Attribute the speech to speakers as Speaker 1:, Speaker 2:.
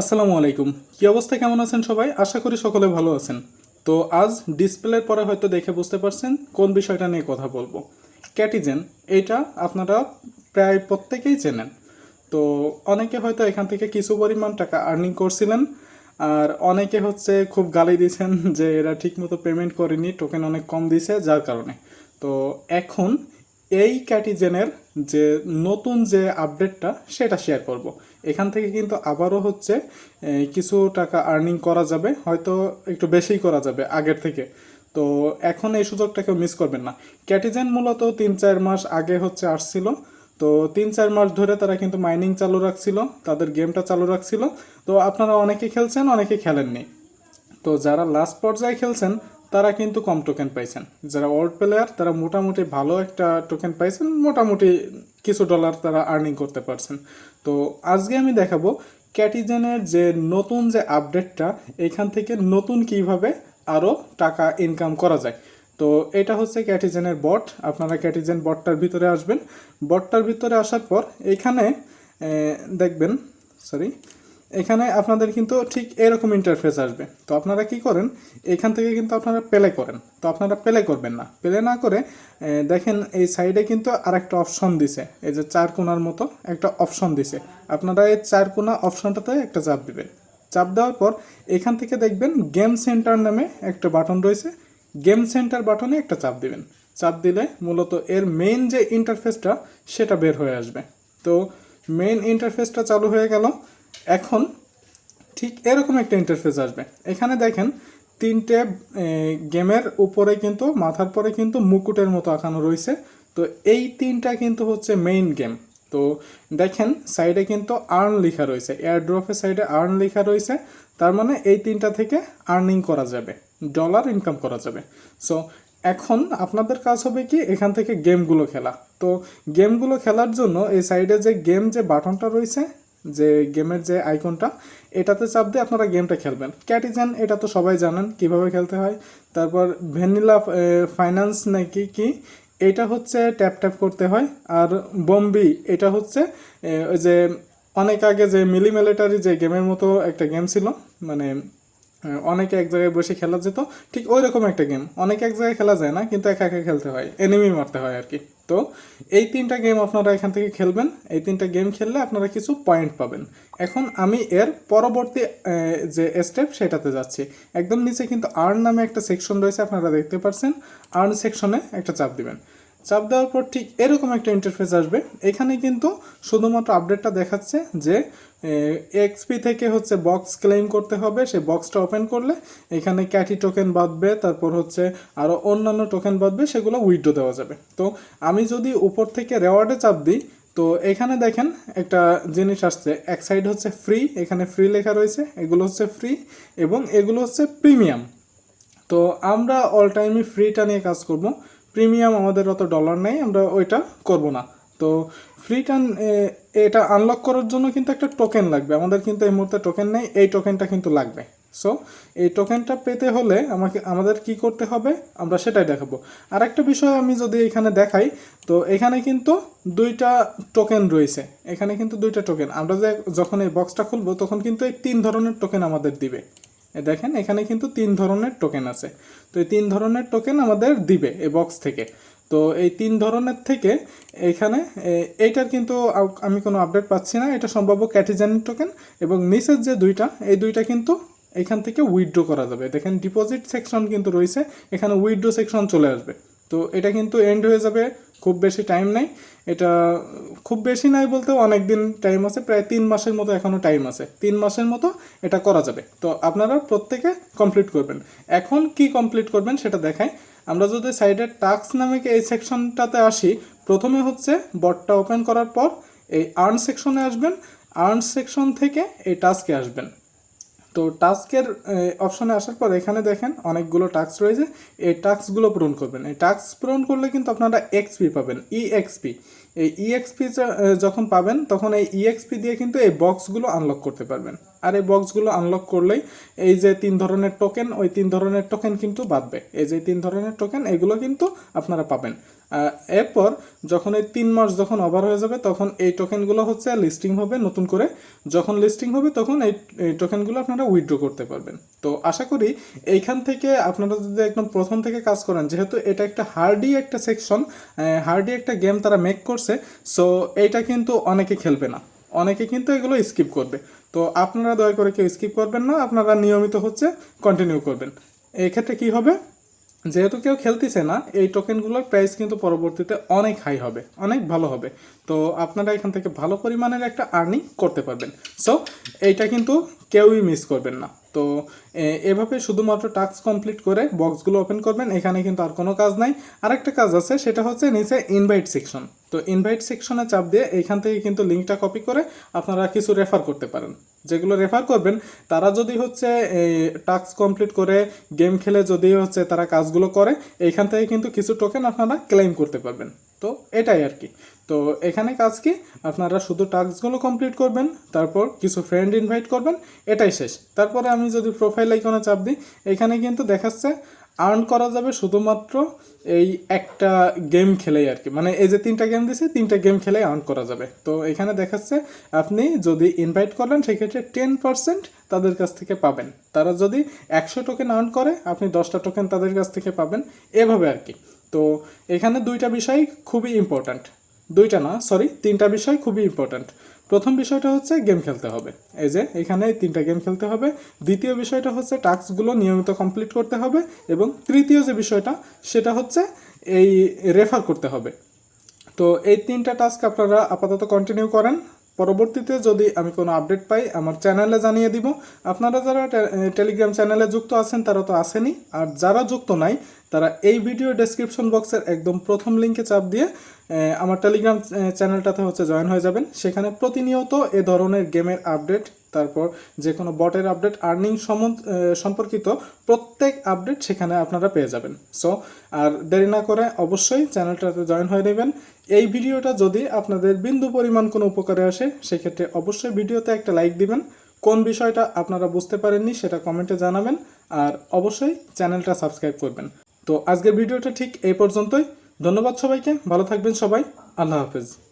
Speaker 1: আসসালামু আলাইকুম। কি অবস্থা, কেমন আছেন সবাই? আশা করি সকলে ভালো আছেন। তো আজ ডিসপ্লের পরে হয়তো দেখে বুঝতে পারছেন কোন বিষয়টা নিয়ে কথা বলব। ক্যাটিজেন এইটা আপনারা প্রায় প্রত্যেকেই চেনেন। তো অনেকে হয়তো এখান থেকে কিছু পরিমাণ টাকা আর্নিং করছিলেন, আর অনেকে হচ্ছে খুব গালি দিয়েছেন যে এরা ঠিকমতো পেমেন্ট করেনি টোকেন অনেক কম দিছে যার কারণে। তো এখন এই ক্যাটিজেনের যে নতুন যে আপডেটটা, সেটা শেয়ার করব। এখান থেকে কিন্তু আবারও হচ্ছে কিছু টাকা আর্নিং করা যাবে, হয়তো একটু বেশিই করা যাবে আগের থেকে। তো এখন এই সুযোগটা কেউ মিস করবেন না। ক্যাটিজেন মূলত তিন চার মাস আগে হচ্ছে আসছিল। তো তিন চার মাস ধরে তারা কিন্তু মাইনিং চালু রাখছিল, তাদের গেমটা চালু রাখছিল। তো আপনারা অনেকে খেলছেন, অনেকে খেলেননি। তো যারা লাস্ট পর্যায়ে খেলছেন তারা কিন্তু কম টোকেন পাইছেন। যারা ওল্ড প্লেয়ার তারা মোটামুটি ভালো একটা টোকেন পাইছেন, মোটামুটি কিছু ডলার তারা আর্নিং করতে পারছেন। তো আজকে আমি দেখাবো ক্যাটিজেনের যে নতুন যে আপডেটটা এখান থেকে নতুন কীভাবে আরও টাকা ইনকাম করা যায়। তো এটা হচ্ছে ক্যাটিজেনের বট আপনারা ক্যাটিজেন বটটার ভিতরে আসবেন। বটটার ভিতরে আসার পর এখানে দেখবেন সরি এখানে আপনাদের কিন্তু ঠিক এরকম ইন্টারফেস আসবে। তো আপনারা কি করেন? এখান থেকে কিন্তু আপনারা প্লে করেন। তো আপনারা প্লে করবেন না। প্লে না করে দেখেন এই সাইডে কিন্তু আরেকটা অপশন দিছে। এই যে চার কোণার মতো একটা অপশন দিছে। আপনারা এই চার কোণা অপশনটাতে একটা চাপ দিবেন। চাপ দেওয়ার পর এখান থেকে দেখবেন গেম সেন্টার নামে একটা বাটন রয়েছে। গেম সেন্টার বাটনে একটা চাপ দিবেন। চাপ দিলে মূলত এর মেইন যে ইন্টারফেসটা সেটা বের হয়ে আসবে। তো মেইন ইন্টারফেসটা চালু হয়ে গেল। এখন ঠিক এরকম একটা ইন্টারফেস আসবে। এখানে দেখেন তিনটে গেমের উপরে কিন্তু, মাথার পরে কিন্তু মুকুটের মতো আঁকানো রয়েছে। তো এই তিনটা কিন্তু হচ্ছে মেইন গেম তো দেখেন সাইডে কিন্তু আর্ন লেখা রয়েছে। এয়ার ড্রপের সাইডে আর্ন লেখা রয়েছে। তার মানে এই তিনটা থেকে আর্নিং করা যাবে। ডলার ইনকাম করা যাবে। সো এখন আপনাদের কাজ হবে কি, এখান থেকে গেমগুলো খেলা। তো গেমগুলো খেলার জন্য এই সাইডে যে গেম যে বাটনটা রয়েছে যে গেমের যে আইকনটা, এটাতে চাপ দিয়ে আপনারা গেমটা খেলবেন। ক্যাটিজেন, এটা তো সবাই জানেন কীভাবে খেলতে হয়। তারপর ভ্যানিলা ফাইন্যান্স নাকি কি, এটা হচ্ছে ট্যাপ ট্যাপ করতে হয়। আর বম্বি, এটা হচ্ছে ওই যে অনেক আগে যে মিলি মিলিটারি যে গেমের মতো একটা গেম ছিল মানে অনেকে এক জায়গায় বসে খেলা যেত, ঠিক ওই রকম একটা গেম। অনেক এক জায়গায় খেলা যায় না, কিন্তু একা একা খেলতে হয় এনিমি মারতে হয় আর কি। তো এই তিনটা গেম আপনারা এখান থেকে খেলবেন। এই তিনটা গেম খেললে আপনারা কিছু পয়েন্ট পাবেন। এখন আমি এর পরবর্তী যে স্টেপ সেটাতে যাচ্ছি। একদম নিচে কিন্তু আর্ন নামে একটা সেকশন রয়েছে, আপনারা দেখতে পাচ্ছেন আর্ন সেকশনে একটা চাপ দিবেন। চাপ দেওয়ার পর ঠিক এরকম একটা ইন্টারফেস আসবে। এখানে কিন্তু শুধুমাত্র আপডেটটা দেখাচ্ছে যে এক্সপি থেকে হচ্ছে বক্স ক্লেম করতে হবে। সেই বক্সটা ওপেন করলে এখানে ক্যাটি টোকেন বাঁধবে, তারপর হচ্ছে আরও অন্যান্য টোকেন বাঁধবে, সেগুলো উইড্রো দেওয়া যাবে। তো আমি যদি উপর থেকে রেওয়ার্ডে চাপ দিই, তো এখানে দেখেন একটা জিনিস আসছে। এক সাইড হচ্ছে ফ্রি এখানে ফ্রি লেখা রয়েছে, এগুলো হচ্ছে ফ্রি এবং এগুলো হচ্ছে প্রিমিয়াম তো আমরা অল টাইমই ফ্রিটা নিয়ে কাজ করব। প্রিমিয়াম আমাদের অত ডলার নেই, আমরা ওইটা করব না। তো ফ্রিটা এটা আনলক করার জন্য কিন্তু একটা টোকেন লাগবে। আমাদের কিন্তু এই মুহূর্তে টোকেন নেই, এই টোকেনটা কিন্তু লাগবে। সো এই টোকেনটা পেতে হলে আমাকে, আমাদের কি করতে হবে, আমরা সেটাই দেখাবো। আর একটা বিষয় আমি যদি এখানে দেখাই, তো এখানে কিন্তু দুইটা টোকেন রয়েছে। এখানে কিন্তু দুইটা টোকেন আমরা যে, যখন এই বক্সটা খুলবো, তখন কিন্তু এই তিন ধরনের টোকেন আমাদের দিবে। দেখেন, এখানে কিন্তু তিন ধরনের টোকেন আছে। তো এই তিন ধরনের টোকেন আমাদের দিবে এই বক্স থেকে। তো এই তিন ধরনের থেকে এখানে এইটার কিন্তু আমি কোনো আপডেট পাচ্ছি না। এটা সম্ভাব্য ক্যাটিজেনের টোকেন এবং নিচের যে দুইটা, এই দুইটা কিন্তু এখান থেকে উইথড্র করা যাবে। দেখেন ডিপোজিট সেকশন কিন্তু রয়েছে, এখানে উইথড্র সেকশন চলে আসবে। তো এটা কিন্তু এন্ড হয়ে যাবে খুব বেশি টাইম নেই। এটা খুব বেশি নাই বলতে অনেক দিন টাইম আছে, প্রায় তিন মাসের মতো এখনও টাইম আছে। তিন মাসের মতো এটা করা যাবে। তো আপনারা প্রত্যেকে কমপ্লিট করবেন। এখন কি কমপ্লিট করবেন সেটা দেখাই। আমরা যদি সাইডের টাস্ক নামে এই সেকশনটাতে আসি, প্রথমে হচ্ছে বটটা ওপেন করার পর এই আর্ন সেকশনে আসবেন। আর্ন সেকশন থেকে এই টাস্কে আসবেন। তো টাস্কের অপশনে আসার পর এখানে দেখেন অনেকগুলো টাস্ক রয়েছে। এই টাস্কগুলো পূরণ করবেন। এই টাস্ক পূরণ করলে কিন্তু আপনারা এক্সপি পাবেন ই এক্সপি এই ইএক্সপি যখন পাবেন, তখন এই ইএক্সপি দিয়ে কিন্তু এই বক্সগুলো আনলক করতে পারবেন। আর এই বক্সগুলো আনলক করলেই এই যে তিন ধরনের টোকেন ওই তিন ধরনের টোকেন কিন্তু বাদবে এই যে তিন ধরনের টোকেন এগুলো কিন্তু আপনারা পাবেন। এরপর যখন এই তিন মাস যখন ওভার হয়ে যাবে, তখন এই টোকেনগুলো হচ্ছে লিস্টিং হবে নতুন করে। যখন লিস্টিং হবে, তখন এই টোকেনগুলো আপনারা উইথড্র করতে পারবেন। তো আশা করি এইখান থেকে আপনারা যদি একদম প্রথম থেকে কাজ করেন, যেহেতু এটা একটা হার্ডি একটা সেকশন হার্ডি একটা গেম তারা মেক করছে সো এইটা কিন্তু অনেকে খেলবে না। অনেকে কিন্তু এগুলো স্কিপ করবে। তো আপনারা দয়া করে কেউ স্কিপ করবেন না, আপনারা নিয়মিত হচ্ছে কন্টিনিউ করবেন। এক্ষেত্রে ক্ষেত্রে কি হবে? যেহেতু কেউ খেলতেছে না, এই টোকেনগুলোর প্রাইস কিন্তু পরবর্তীতে অনেক হাই হবে, অনেক ভালো হবে। তো আপনারা এখান থেকে ভালো পরিমাণের একটা আর্নিং করতে পারবেন। সো এইটা কিন্তু কেউই মিস করবেন না। তো এভাবে শুধুমাত্র টাস্ক কমপ্লিট করে বক্সগুলো ওপেন করবেন, এখানে কিন্তু আর কোনো কাজ নাই। আরেকটা কাজ আছে, সেটা হচ্ছে নিচে ইনভাইট সেকশন তো ইনভাইট সেকশনে চাপ দিয়ে এখান থেকে কিন্তু লিঙ্কটা কপি করে আপনারা কিছু রেফার করতে পারেন। যেগুলো রেফার করবেন, তারা যদি হচ্ছে টাস্ক কমপ্লিট করে গেম খেলে যদি হচ্ছে তারা কাজগুলো করে, এইখান থেকে কিন্তু কিছু টোকেন আপনারা ক্লেম করতে পারবেন। তো এটাই আর কি। তো এখানে কাজ কি? আপনারা শুধু টাস্কগুলো কমপ্লিট করবেন, তারপর কিছু ফ্রেন্ড ইনভাইট করবেন, এটাই শেষ। তারপরে আমি যদি প্রোফাইল আইকনে চাপ দিই, এখানে কিন্তু দেখাচ্ছে আর্ন করা যাবে শুধুমাত্র এই একটা গেম খেলেই আর কি। মানে এই যে তিনটা গেম দিছে, তিনটা গেম খেলেই আর্ন করা যাবে। তো এখানে দেখাচ্ছে আপনি যদি ইনভাইট করেন সেক্ষেত্রে টেন পার্সেন্ট তাদের কাছ থেকে পাবেন। তারা যদি একশো টোকেন আর্ন করে, আপনি দশটা টোকেন তাদের কাছ থেকে পাবেন। এভাবে আর কি। তো এখানে দুইটা বিষয় খুবই ইম্পর্ট্যান্ট দুইটা না সরি তিনটা বিষয় খুবই ইম্পর্ট্যান্ট প্রথম বিষয়টা হচ্ছে গেম খেলতে হবে। এই যে, এখানে তিনটা গেম খেলতে হবে। দ্বিতীয় বিষয়টা হচ্ছে টাস্কগুলো নিয়মিত কমপ্লিট করতে হবে এবং তৃতীয় যে বিষয়টা, সেটা হচ্ছে এই রেফার করতে হবে। তো এই তিনটা টাস্ক আপনারা আপাতত কন্টিনিউ করেন। পরবর্তীতে যদি আমি কোনো আপডেট পাই, আমার চ্যানেলে জানিয়ে দিব। আপনারা যারা টেলিগ্রাম চ্যানেলে যুক্ত আছেন, তারা তো আসেনি। আর যারা যুক্ত নাই, তারা এই ভিডিও ডেসক্রিপশন বক্সের একদম প্রথম লিঙ্কে চাপ দিয়ে আমার টেলিগ্রাম চ্যানেলটাতে হচ্ছে জয়েন হয়ে যাবেন। সেখানে প্রতিনিয়ত এ ধরনের গেমের আপডেট তারপর যে কোনো বটের আপডেট আর্নিং সম্পর্কিত প্রত্যেক আপডেট সেখানে আপনারা পেয়ে যাবেন। সো আর দেরি না করে অবশ্যই চ্যানেলটাতে জয়েন হয়ে নেবেন। এই ভিডিওটা যদি আপনাদের বিন্দু পরিমাণ কোনো উপকারে আসে, সেক্ষেত্রে অবশ্যই ভিডিওতে একটা লাইক দিবেন। কোন বিষয়টা আপনারা বুঝতে পারেননি সেটা কমেন্টে জানাবেন। আর অবশ্যই চ্যানেলটা সাবস্ক্রাইব করবেন। তো আজকের ভিডিওটা ঠিক এই পর্যন্তই। ধন্যবাদ সবাইকে। ভালো থাকবেন সবাই। আল্লাহ হাফেজ।